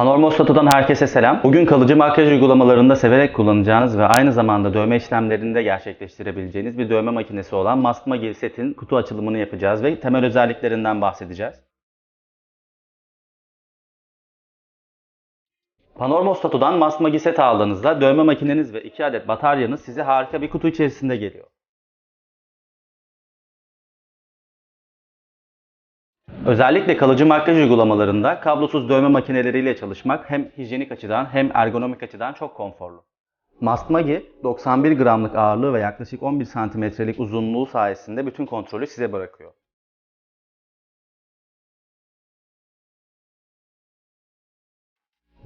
Panorama Stato'dan herkese selam. Bugün kalıcı makyaj uygulamalarında severek kullanacağınız ve aynı zamanda dövme işlemlerinde gerçekleştirebileceğiniz bir dövme makinesi olan Maskma Set'in kutu açılımını yapacağız ve temel özelliklerinden bahsedeceğiz. Panorama Stato'dan Maskma Set aldığınızda dövme makineniz ve 2 adet bataryanız size harika bir kutu içerisinde geliyor. Özellikle kalıcı makyaj uygulamalarında kablosuz dövme makineleriyle çalışmak hem hijyenik açıdan hem ergonomik açıdan çok konforlu. Mastmagi 91 gramlık ağırlığı ve yaklaşık 11 santimetrelik uzunluğu sayesinde bütün kontrolü size bırakıyor.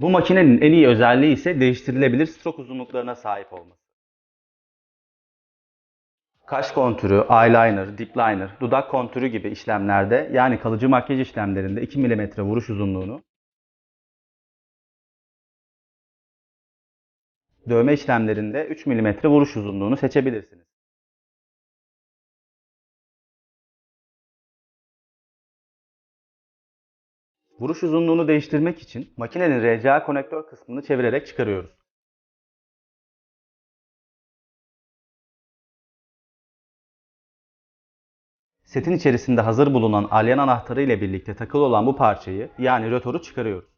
Bu makinenin en iyi özelliği ise değiştirilebilir strok uzunluklarına sahip olması. Kaş kontürü, eyeliner, dip liner, dudak kontürü gibi işlemlerde yani kalıcı makyaj işlemlerinde 2 mm vuruş uzunluğunu, dövme işlemlerinde 3 mm vuruş uzunluğunu seçebilirsiniz. Vuruş uzunluğunu değiştirmek için makinenin RCA konektör kısmını çevirerek çıkarıyoruz. Setin içerisinde hazır bulunan alyan anahtarı ile birlikte takılı olan bu parçayı yani rotoru çıkarıyoruz.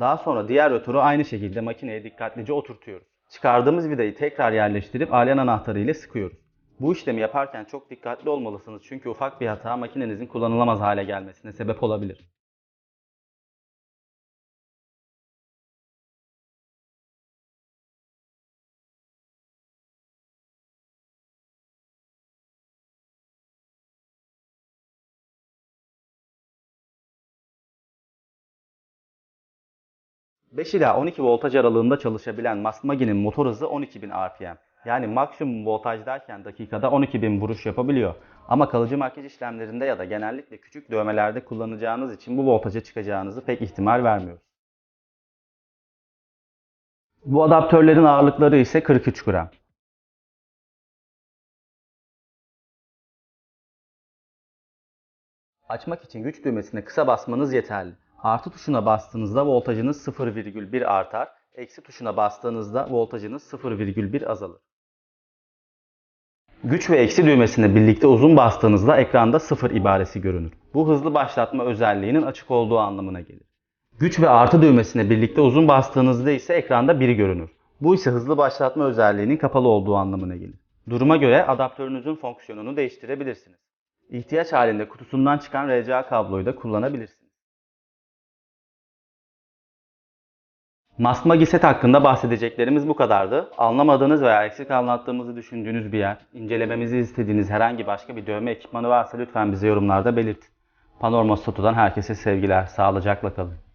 Daha sonra diğer rotoru aynı şekilde makineye dikkatlice oturtuyoruz. Çıkardığımız vidayı tekrar yerleştirip alyan anahtarı ile sıkıyoruz. Bu işlemi yaparken çok dikkatli olmalısınız çünkü ufak bir hata makinenizin kullanılamaz hale gelmesine sebep olabilir. ...5 ila 12 voltaj aralığında çalışabilen Masmagi'nin motor hızı 12.000 RPM. Yani maksimum voltaj derken dakikada 12.000 vuruş yapabiliyor. Ama kalıcı makyaj işlemlerinde ya da genellikle küçük dövmelerde kullanacağınız için bu voltaja çıkacağınızı pek ihtimal vermiyoruz. Bu adaptörlerin ağırlıkları ise 43 gram. Açmak için güç düğmesine kısa basmanız yeterli. Artı tuşuna bastığınızda voltajınız 0,1 artar, eksi tuşuna bastığınızda voltajınız 0,1 azalır. Güç ve eksi düğmesine birlikte uzun bastığınızda ekranda 0 ibaresi görünür. Bu hızlı başlatma özelliğinin açık olduğu anlamına gelir. Güç ve artı düğmesine birlikte uzun bastığınızda ise ekranda 1 görünür. Bu ise hızlı başlatma özelliğinin kapalı olduğu anlamına gelir. Duruma göre adaptörünüzün fonksiyonunu değiştirebilirsiniz. İhtiyaç halinde kutusundan çıkan RCA kabloyu da kullanabilirsiniz. Masma Set hakkında bahsedeceklerimiz bu kadardı. Anlamadığınız veya eksik anlattığımızı düşündüğünüz bir yer, incelememizi istediğiniz herhangi başka bir dövme ekipmanı varsa lütfen bize yorumlarda belirtin. Panorama Stato'dan herkese sevgiler, sağlıcakla kalın.